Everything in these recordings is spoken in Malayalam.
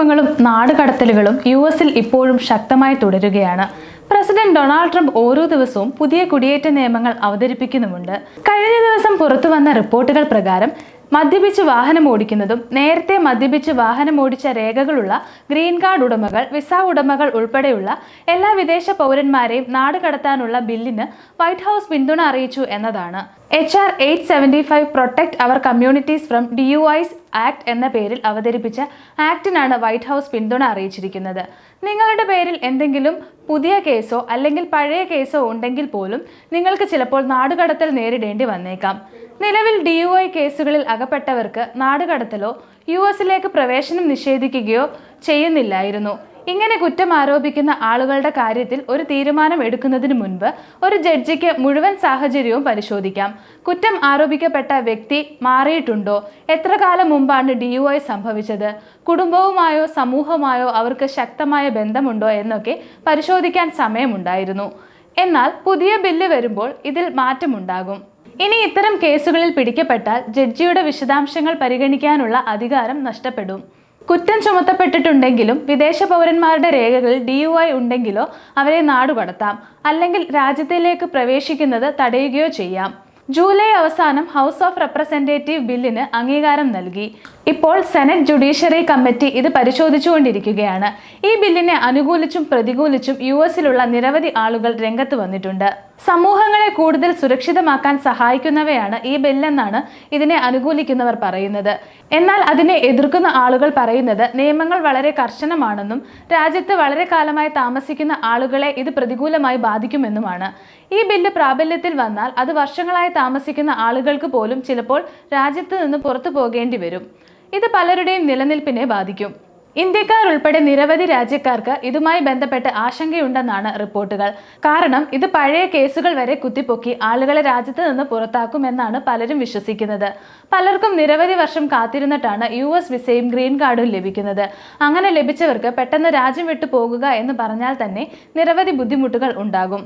അതിക്രമങ്ങളും നാടുകടത്തലുകളും യു എസിൽ ഇപ്പോഴും ശക്തമായി തുടരുകയാണ്. പ്രസിഡന്റ് ഡൊണാൾഡ് ട്രംപ് ഓരോ ദിവസവും പുതിയ കുടിയേറ്റ നിയമങ്ങൾ അവതരിപ്പിക്കുന്നുമുണ്ട്. കഴിഞ്ഞ ദിവസം പുറത്തുവന്ന റിപ്പോർട്ടുകൾ പ്രകാരം മദ്യപിച്ച് വാഹനം ഓടിക്കുന്നതും നേരത്തെ മദ്യപിച്ച് വാഹനം ഓടിച്ച രേഖകളുള്ള ഗ്രീൻ കാർഡ് ഉടമകൾ വിസ ഉടമകൾ ഉൾപ്പെടെയുള്ള എല്ലാ വിദേശ പൗരന്മാരെയും നാട് കടത്താനുള്ള ബില്ലിന് വൈറ്റ് ഹൗസ് പിന്തുണ അറിയിച്ചു എന്നതാണ്. H R eight seventy five protect our communities from D U I's act എന്ന പേരിൽ അവതരിപ്പിച്ച ആക്ടിനാണ് വൈറ്റ് ഹൗസ് പിന്തുണ അറിയിച്ചിരിക്കുന്നത്. നിങ്ങളുടെ പേരിൽ എന്തെങ്കിലും പുതിയ കേസോ അല്ലെങ്കിൽ പഴയ കേസോ ഉണ്ടെങ്കിൽ പോലും നിങ്ങൾക്ക് ചിലപ്പോൾ നാടുകടത്തൽ നേരിടേണ്ടി വന്നേക്കാം. നിലവിൽ ഡി യു ഐ കേസുകളിൽ അകപ്പെട്ടവർക്ക് നാടുകടത്തലോ യു എസിലേക്ക് പ്രവേശനം നിഷേധിക്കുകയോ ചെയ്യുന്നില്ലായിരുന്നു. ഇങ്ങനെ കുറ്റം ആരോപിക്കുന്ന ആളുകളുടെ കാര്യത്തിൽ ഒരു തീരുമാനം എടുക്കുന്നതിന് മുൻപ് ഒരു ജഡ്ജിക്ക് മുഴുവൻ സാഹചര്യവും പരിശോധിക്കാം. കുറ്റം ആരോപിക്കപ്പെട്ട വ്യക്തി മാറിയിട്ടുണ്ടോ? എത്ര കാലം മുമ്പാണ് ഡി യു ഐ സംഭവിച്ചത്? കുടുംബവുമായോ സമൂഹമായോ അവർക്ക് ശക്തമായ ബന്ധമുണ്ടോ എന്നൊക്കെ പരിശോധിക്കാൻ സമയമുണ്ടായിരുന്നു. എന്നാൽ പുതിയ ബില്ല് വരുമ്പോൾ ഇതിൽ മാറ്റമുണ്ടാകും. ഇനി ഇത്തരം കേസുകളിൽ പിടിക്കപ്പെട്ടാൽ ജഡ്ജിയുടെ വിശദാംശങ്ങൾ പരിഗണിക്കാനുള്ള അധികാരം നഷ്ടപ്പെടും. കുറ്റം ചുമത്തപ്പെട്ടിട്ടുണ്ടെങ്കിലും വിദേശ പൗരന്മാരുടെ രേഖകളിൽ ഡി യു ഐ ഉണ്ടെങ്കിലോ അവരെ നാടുകടത്താം അല്ലെങ്കിൽ രാജ്യത്തിലേക്ക് പ്രവേശിക്കുന്നത് തടയുകയോ ചെയ്യാം. ജൂലൈ അവസാനം ഹൗസ് ഓഫ് റെപ്രസെന്റേറ്റീവ് ബില്ലിന് അംഗീകാരം നൽകി. ഇപ്പോൾ സെനറ്റ് ജുഡീഷ്യറി കമ്മിറ്റി ഇത് പരിശോധിച്ചുകൊണ്ടിരിക്കുകയാണ്. ഈ ബില്ലിനെ അനുകൂലിച്ചും പ്രതികൂലിച്ചും യു എസിലുള്ള നിരവധി ആളുകൾ രംഗത്ത് വന്നിട്ടുണ്ട്. സമൂഹങ്ങളെ കൂടുതൽ സുരക്ഷിതമാക്കാൻ സഹായിക്കുന്നവയാണ് ഈ ബില്ലെന്നാണ് ഇതിനെ അനുകൂലിക്കുന്നവർ പറയുന്നത്. എന്നാൽ അതിനെ എതിർക്കുന്ന ആളുകൾ പറയുന്നത് നിയമങ്ങൾ വളരെ കർശനമാണെന്നും രാജ്യത്ത് വളരെ കാലമായി താമസിക്കുന്ന ആളുകളെ ഇത് പ്രതികൂലമായി ബാധിക്കുമെന്നുമാണ്. ഈ ബില്ല് പ്രാബല്യത്തിൽ വന്നാൽ അത് വർഷങ്ങളായി താമസിക്കുന്ന ആളുകൾക്ക് പോലും ചിലപ്പോൾ രാജ്യത്ത് നിന്ന് പുറത്തു പോകേണ്ടി വരും. ഇത് പലരുടെയും നിലനിൽപ്പിനെ ബാധിക്കും. ഇന്ത്യക്കാർ ഉൾപ്പെടെ നിരവധി രാജ്യക്കാർക്ക് ഇതുമായി ബന്ധപ്പെട്ട് ആശങ്കയുണ്ടെന്നാണ് റിപ്പോർട്ടുകൾ. കാരണം ഇത് പഴയ കേസുകൾ വരെ കുത്തിപ്പൊക്കി ആളുകളെ രാജ്യത്ത് നിന്ന് പുറത്താക്കുമെന്നാണ് പലരും വിശ്വസിക്കുന്നത്. പലർക്കും നിരവധി വർഷം കാത്തിരുന്നിട്ടാണ് യു എസ് വിസയും ഗ്രീൻ കാർഡും ലഭിക്കുന്നത്. അങ്ങനെ ലഭിച്ചവർക്ക് പെട്ടെന്ന് രാജ്യം വിട്ടു പോകുക എന്ന് പറഞ്ഞാൽ തന്നെ നിരവധി ബുദ്ധിമുട്ടുകൾ ഉണ്ടാകും.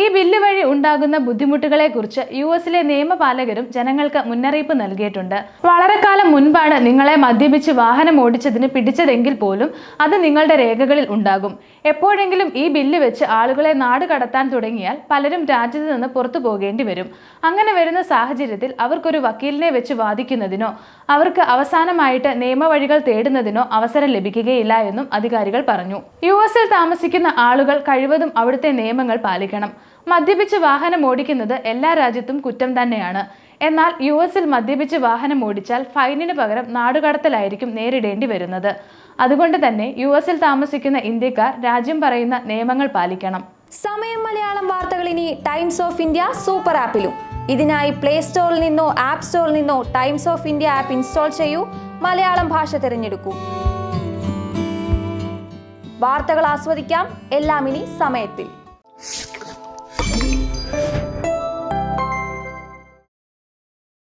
ഈ ബില്ല് വഴി ഉണ്ടാകുന്ന ബുദ്ധിമുട്ടുകളെക്കുറിച്ച് യു എസിലെ നിയമപാലകരും ജനങ്ങൾക്ക് മുന്നറിയിപ്പ് നൽകിയിട്ടുണ്ട്. വളരെ കാലം മുൻപാണ് നിങ്ങളെ മദ്യപിച്ച് വാഹനം ഓടിച്ചതിന് പിടിച്ചതെങ്കിൽ പോലും അത് നിങ്ങളുടെ രേഖകളിൽ ഉണ്ടാകും. എപ്പോഴെങ്കിലും ഈ ബില്ല് വെച്ച് ആളുകളെ നാട് കടത്താൻ തുടങ്ങിയാൽ പലരും രാജ്യത്ത് നിന്ന് പുറത്തു പോകേണ്ടി വരും. അങ്ങനെ വരുന്ന സാഹചര്യത്തിൽ അവർക്കൊരു വക്കീലിനെ വെച്ച് വാദിക്കുന്നതിനോ അവർക്ക് അവസാനമായിട്ട് നിയമവഴികൾ തേടുന്നതിനോ അവസരം ലഭിക്കുകയില്ല എന്നും അധികാരികൾ പറഞ്ഞു. യു എസിൽ താമസിക്കുന്ന ആളുകൾ കഴിവതും അവിടുത്തെ നിയമങ്ങൾ പാലിക്കണം. മദ്യപിച്ച് വാഹനം ഓടിക്കുന്നത് എല്ലാ രാജ്യത്തും കുറ്റം തന്നെയാണ്. എന്നാൽ യു എസിൽ മദ്യപിച്ച് വാഹനം ഓടിച്ചാൽ ഫൈനിന് പകരം നാടുകടത്തലായിരിക്കും നേരിടേണ്ടി വരുന്നത്. അതുകൊണ്ട് തന്നെ യു എസിൽ താമസിക്കുന്ന ഇന്ത്യക്കാർ രാജ്യം പറയുന്ന നിയമങ്ങൾ പാലിക്കണം. സമയം മലയാളം വാർത്തകൾ ഇനി ടൈംസ് ഓഫ് ഇന്ത്യ സൂപ്പർ ആപ്പിലും. ഇതിനായി പ്ലേ സ്റ്റോറിൽ നിന്നോ ആപ്പ് സ്റ്റോറിൽ നിന്നോ Times of India app install ചെയ്യൂ. മലയാളം ഭാഷ തിരഞ്ഞെടുക്കൂ. വാർത്തകൾ ആസ്വദിക്കാം. എല്ലാം ഇനി സമയത്തിൽ.